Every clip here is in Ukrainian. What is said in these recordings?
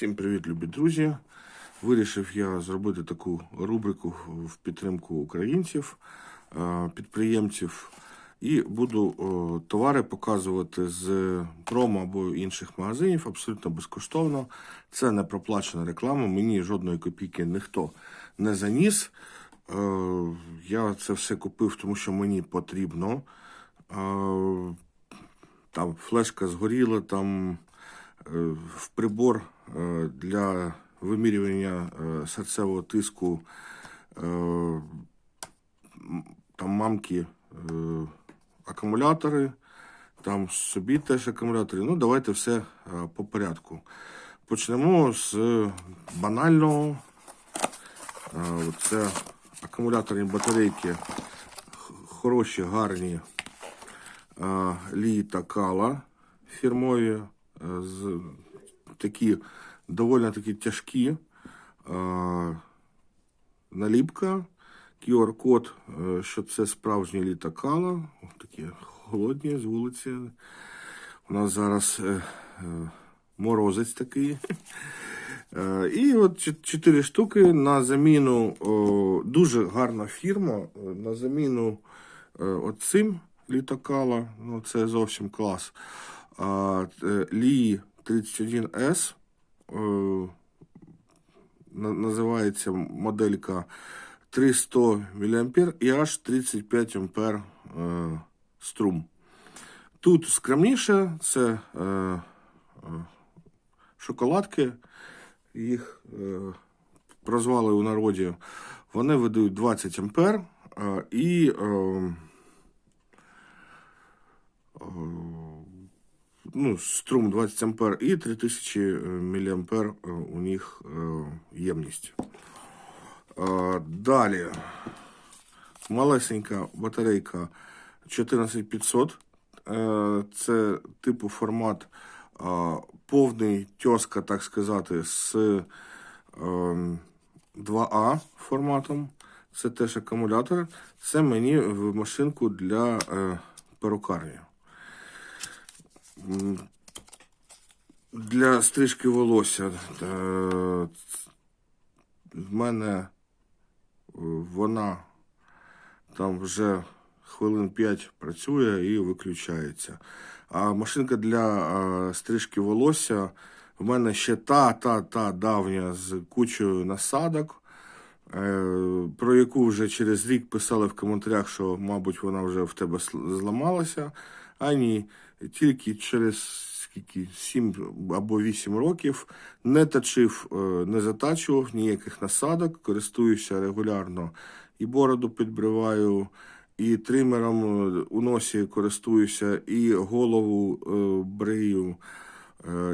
Всім привіт, любі друзі. Вирішив я зробити таку рубрику в підтримку українців, е, підприємців. І буду е, товари показувати з промо або інших магазинів абсолютно безкоштовно. Це не проплачена реклама, мені жодної копійки ніхто не заніс. Е, Я це все купив, тому що мені потрібно. Там флешка згоріла, там в прибор е, для вимірювання е, серцевого тиску е, там мамки е, акумулятори, там собі теж акумулятори. Ну, давайте все е, по порядку. Почнемо з банального. Е, Це акумуляторні батарейки хороші, гарні. Е, Лі та Кала фірмові, е, такі доволі такі тяжкі. Е, Наліпка, QR-код, е, що це справжні літакала. Такі холодні з вулиці. У нас зараз е, морозець такий. І от чотири штуки на заміну, дуже гарна фірма, на заміну оцим літакала, ну це зовсім клас. А, е, Лі 31S е, називається моделька 300 мА і аж 35 А е, струм. Тут скромніше це шоколадки, їх прозвали у народі. Вони видають 20 ампер і е, е, ну, струм 20 ампер і 3000 мА у них е, ємність. Е, Далі малесенька батарейка 14500. Е, Це типу формат е, повний тьоска, так сказати, з е, 2А форматом. Це теж акумулятор. Це мені в машинку для е, перукарні. Для стрижки волосся. В мене е, вона там вже хвилин 5 працює і виключається. А машинка для е, стрижки волосся в мене ще та, та, та давня з кучою насадок, е, про яку вже через рік писали в коментарях, що, мабуть, вона вже в тебе зламалася. А ні, тільки через скільки 7 або 8 років не точив, е, не затачував ніяких насадок, користуюся регулярно і бороду підбриваю, і тримером е, у носі користуюся, і голову е, брию.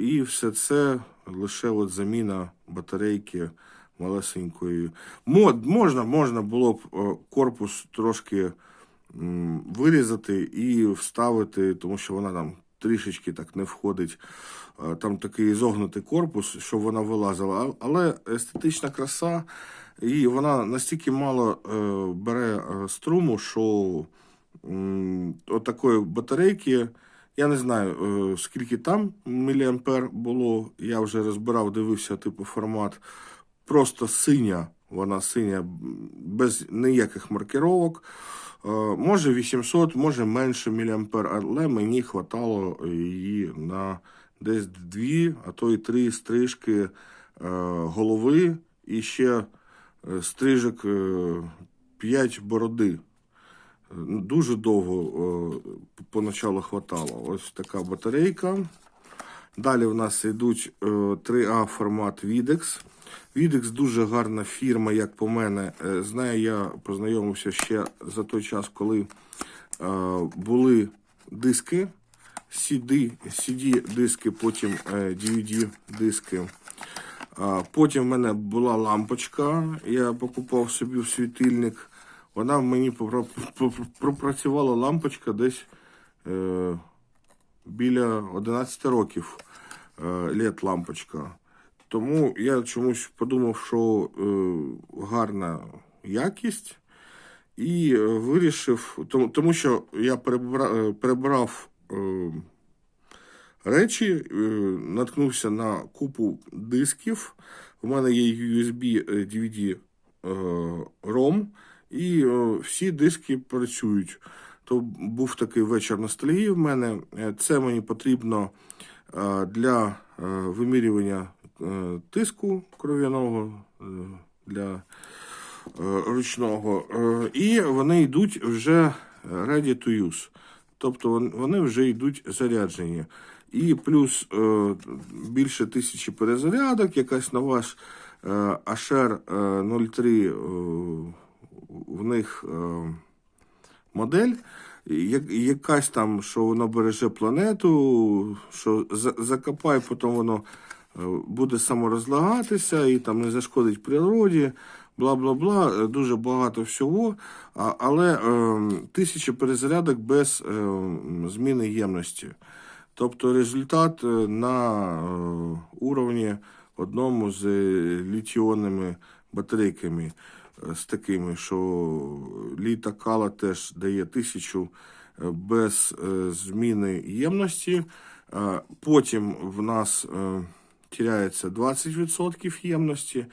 І все це лише от заміна батарейки малесенької. Мо- Можна, можна було б корпус трошки вирізати і вставити, тому що вона там трішечки так не входить. Е, Там такий зогнутий корпус, щоб вона вилазила. Але естетична краса, і вона настільки мало е, бере е, струму, що от такої батарейки. Я не знаю, скільки там міліампер було. Я вже розбирав, дивився, типу, формат. Просто синя, вона синя, без ніяких маркировок. Е, Може 800, може менше міліампер, але мені хватало її на десь дві, а то й три стрижки е, голови і ще е, стрижок 5 бороди. Дуже довго поначалу хватало. Ось така батарейка. Далі в нас йдуть е, 3А формат Videx. Videx дуже гарна фірма, як по мене. Е, Знаю, я познайомився ще за той час, коли е, були диски, CD, CD-диски, потім е, DVD-диски. А, Потім в мене була лампочка, я покупав собі світильник. Вона в мені пропрацювала лампочка десь е, біля 11 років е, літ лампочка. Тому я чомусь подумав, що е, гарна якість. І е, вирішив, тому, тому що я перебра, е, перебрав е, речі, е, наткнувся на купу дисків. У мене є USB е, DVD е, ROM, і е, всі диски працюють. То був такий вечір ностальгії в мене. Е, Це мені потрібно е, для е, вимірювання е, тиску кров'яного, е, для е, ручного. Е, І вони йдуть вже ready to use. Тобто вони вже йдуть заряджені. І плюс е, більше тисячі перезарядок, якась нова ж е, HR е, 03 е, в них е, модель. Якась там, що воно береже планету, що за- закопай, потім воно е, буде саморозлагатися і там не зашкодить природі, бла бла бла. Е, Дуже багато всього. Але е, тисяча перезарядок без е, зміни ємності. Тобто результат е, на е, уровні одному з е, літіонними батарейками, з такими, що літа кала теж дає тисячу без зміни ємності. Потім в нас тіряється 20% ємності,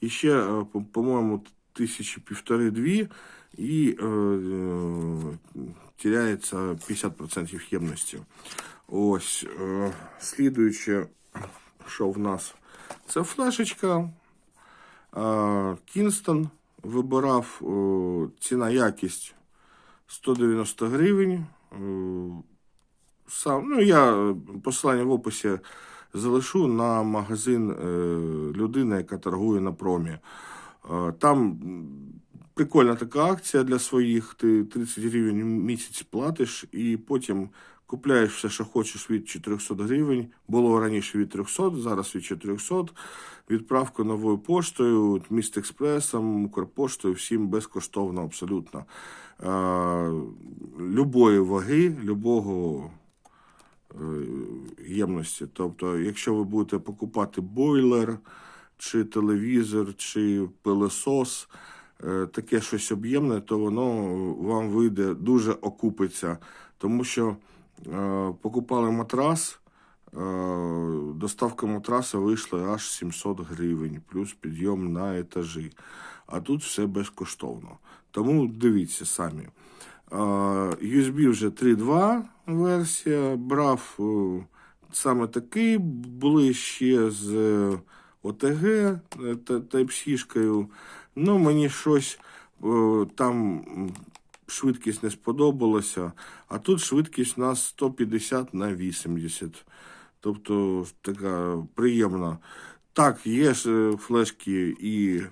і ще, по- по-моєму, тисячі півтори-дві, і е, тіряється 50% ємності. Ось, е, слідуюче, що в нас? Це флешечка. Е, Кінстон вибирав е, ціна якість 190 гривень. Е, Сам, ну, я посилання в описі залишу на магазин е, людини, яка торгує на промі. Е, Там прикольна така акція для своїх. Ти 30 гривень в місяць платиш і потім купляєш все, що хочеш від 400 гривень. Було раніше від 300, зараз від 400. Відправка новою поштою, містекспресом, Укрпоштою, всім безкоштовно абсолютно. Е, Любої ваги, любого ємності. Тобто, якщо ви будете покупати бойлер, чи телевізор, чи пилосос, е, таке щось об'ємне, то воно вам вийде дуже окупиться. Тому що е, покупали матрас, е, доставка матраса вийшла аж 700 гривень, плюс підйом на етажі. А тут все безкоштовно. Тому дивіться самі. Е, USB вже 3.2 версія. Брав е, саме такий. Були ще з е, OTG е, Type-C-шкою. Ну, мені щось е, там швидкість не сподобалася, а тут швидкість у нас 150 на 80. Тобто така приємна. Так, є е, флешки і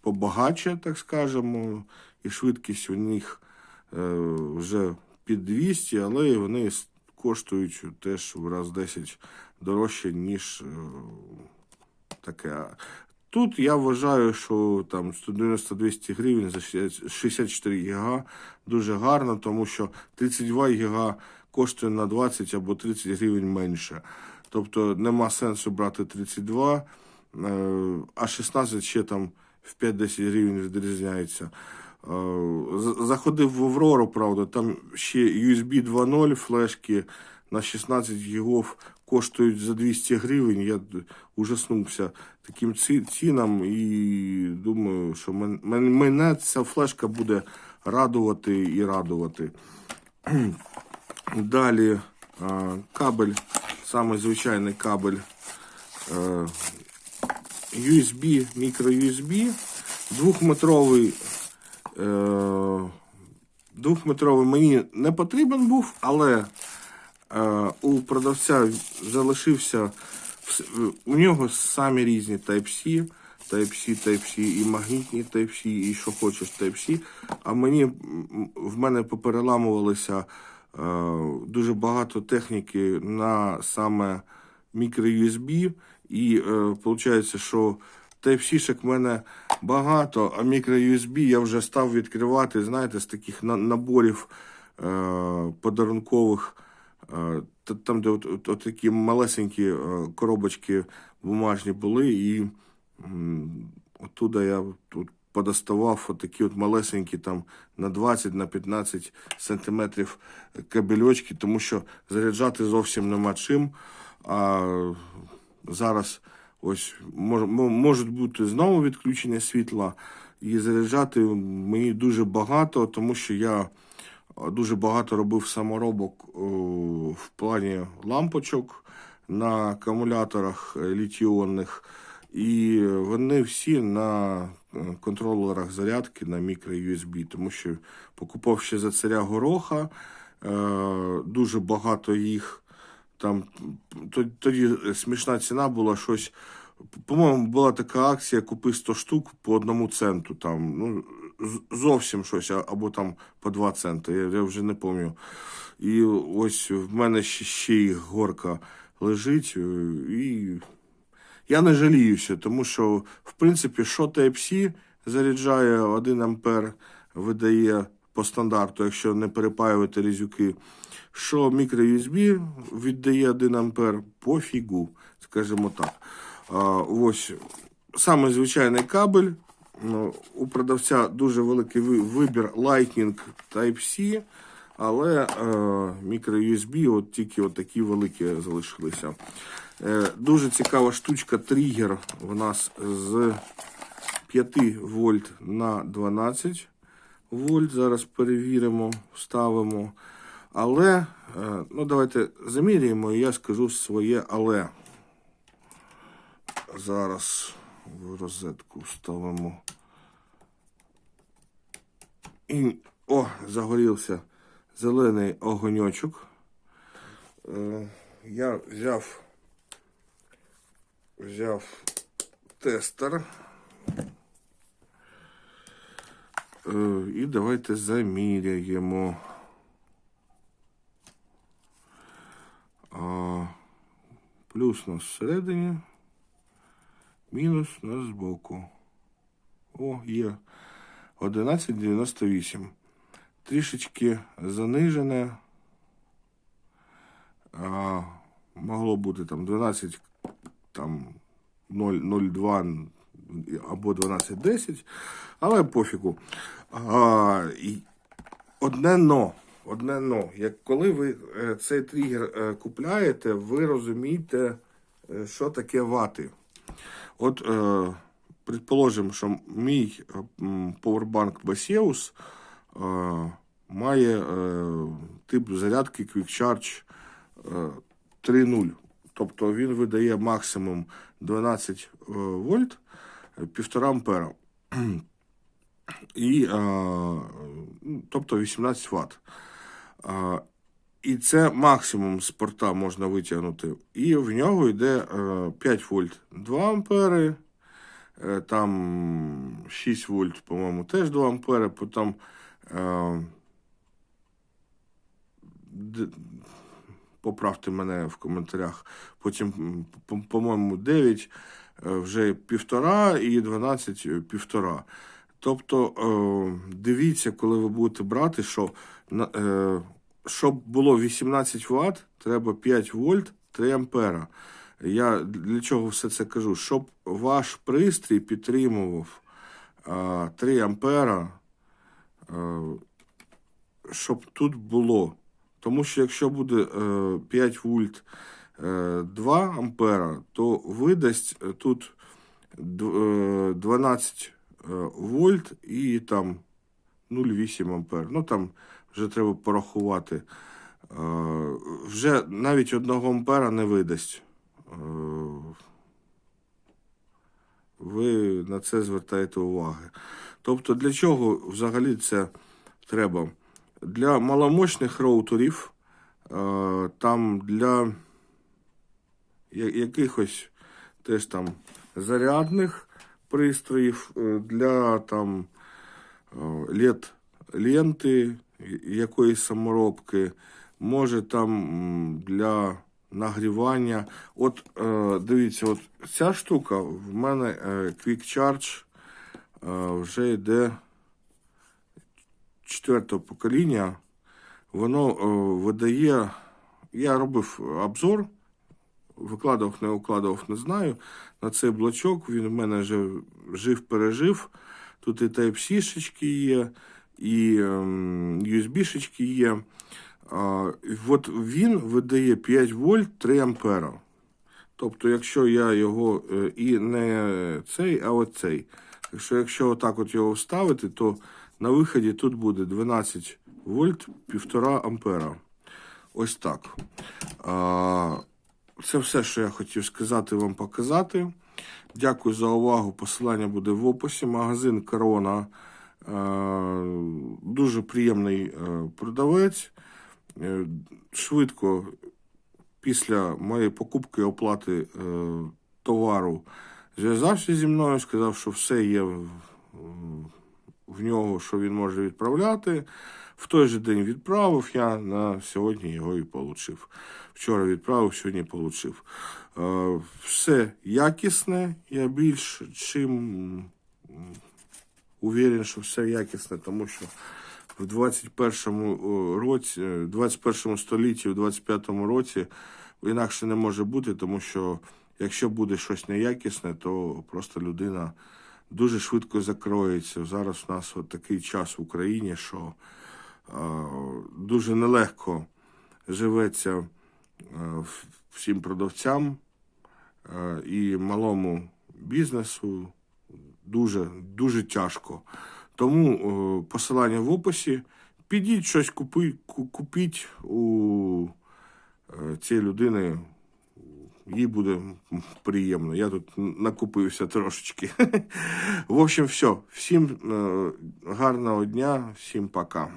побагаче, так скажемо, і швидкість у них е, вже під 200, але вони коштують теж в раз 10 дорожче, ніж е, таке. Тут я вважаю, що там 190-200 гривень за 64 ГБ дуже гарно, тому що 32 ГБ коштує на 20 або 30 гривень менше. Тобто нема сенсу брати 32, е, а 16 ще там в 5-10 гривень відрізняється. Е, Заходив в Аврору, правда, там ще USB 2.0 флешки на 16 гігов коштують за 200 гривень. Я ужаснувся таким ці- цінам і думаю, що мен- мен- мене ця флешка буде радувати і радувати. Далі е, кабель, самий звичайний кабель USB, мікро-USB, двохметровий. Е, двохметровий мені не потрібен був, але е, у продавця залишився у нього самі різні Type-C, Type-C, Type-C, і магнітні Type-C, і що хочеш Type-C. А мені в мене попереламувалися е, дуже багато техніки на саме мікро-USB, і виходить, що Type-C-шок в мене багато, а мікро-USB я вже став відкривати, знаєте, з таких наборів е, подарункових, е, там, де от, от, от такі малесенькі е, коробочки бумажні були, і м, оттуда я тут подоставав отакі от малесенькі там на 20 на 15 сантиметрів кабельочки, тому що заряджати зовсім нема чим. А зараз ось мож, мо- можуть бути знову відключення світла, і заряджати мені дуже багато, тому що я дуже багато робив саморобок о, в плані лампочок на акумуляторах е, літіонних. І вони всі на е, контролерах зарядки на мікро-USB, тому що покупав ще за царя гороха, е, дуже багато їх. Там тоді смішна ціна була щось. По-моєму, була така акція купи 100 штук по одному центу. Там, ну, зовсім щось, або там по 2 центи, я, я вже не пам'ятаю. І ось в мене ще, їх горка лежить. е, І я не жаліюся, тому що, в принципі, що Type-C заряджає 1 ампер, видає по стандарту, якщо не перепаювати різюки. Що мікро-USB віддає 1 ампер по фігу, скажімо так. Ось саме звичайний кабель. Ну, У продавця дуже великий вибір Lightning Type-C, але е, мікро-USB от тільки от такі великі залишилися. Е, дуже цікава штучка тригер у нас з 5 вольт на 12 вольт. Зараз перевіримо, вставимо. Але, е, ну давайте заміряємо, і я скажу своє але. Зараз в розетку вставимо. І, о, загорівся зелений огоньочок. Е, я взяв, взяв тестер. Е, і давайте заміряємо. Плюс у нас всередині, мінус у нас збоку. О, є 11,98. Трішечки занижене. А, могло бути там 12, там 0,02 або 12,10, але пофігу. А, і одне но. Одне но. Як коли ви е, цей тригер е, купляєте, ви розумієте, е, що таке вати. От, е, предположимо, що мій Powerbank Baseus е, має е, тип зарядки Quick Charge е, 3.0. Тобто він видає максимум 12 е, вольт, 1,5 ампера. І, е, ну, тобто 18 Вт. І це максимум з порта можна витягнути. І в нього йде е, 5 вольт 2 ампери, е, там 6 вольт, по-моєму, теж 2 ампери, потім е, поправте мене в коментарях. Потім, по- по-моєму, 9 е, вже півтора і 12 е, півтора. Тобто е, дивіться, коли ви будете брати, що е, щоб було 18 Вт, треба 5 вольт 3 ампера. Я для чого все це кажу? Щоб ваш пристрій підтримував е, 3 ампера, е, щоб тут було. Тому що якщо буде е, 5 вольт е, 2 ампера, то видасть е, тут е, 12 е, вольт і там 0,8 ампер. Ну там вже треба порахувати. Е, Вже навіть 1 ампера не видасть. Е, Ви на це звертаєте уваги. Тобто, для чого взагалі це треба? Для маломощних роутерів, е, там для якихось теж там зарядних пристроїв, е, для там лет ленти, якоїсь саморобки, може там для нагрівання. От е, дивіться, от ця штука в мене е, Quick Charge е, вже йде четвертого покоління. Воно е, видає. Я робив обзор, викладав, не укладав, не знаю. На цей блочок він в мене вже жив-пережив. Тут і Type-C-шечки є, і ем, USB-шечки є. От він видає 5 вольт 3 ампера. Тобто, якщо я його е, і не цей, а оцей. Якщо, якщо отак от його вставити, то на виході тут буде 12 вольт 1,5 ампера. Ось так. А, це все, що я хотів сказати вам показати. Дякую за увагу. Посилання буде в описі. Магазин Корона. е, Дуже приємний е, продавець. Е, Швидко після моєї покупки і оплати товару зв'язався зі мною, сказав, що все є в нього, що він може відправляти. В той же день відправив, я на сьогодні його і отримав. Вчора відправив, сьогодні отримав. Е, все якісне, я більш чим уверен, що все якісне, тому що в 21 році, е, 21 столітті, в 25-му році інакше не може бути, тому що якщо буде щось неякісне, то просто людина дуже швидко закроється. Зараз у нас от такий час в Україні, що е, дуже нелегко живеться е, всім продавцям е, і малому бізнесу дуже, дуже тяжко. Тому е, посилання в описі. Підіть щось купи, купіть у цієї людини. Їй буде приємно. Я тут накупився трошечки. В общем, все. Всім гарного дня, всім пока.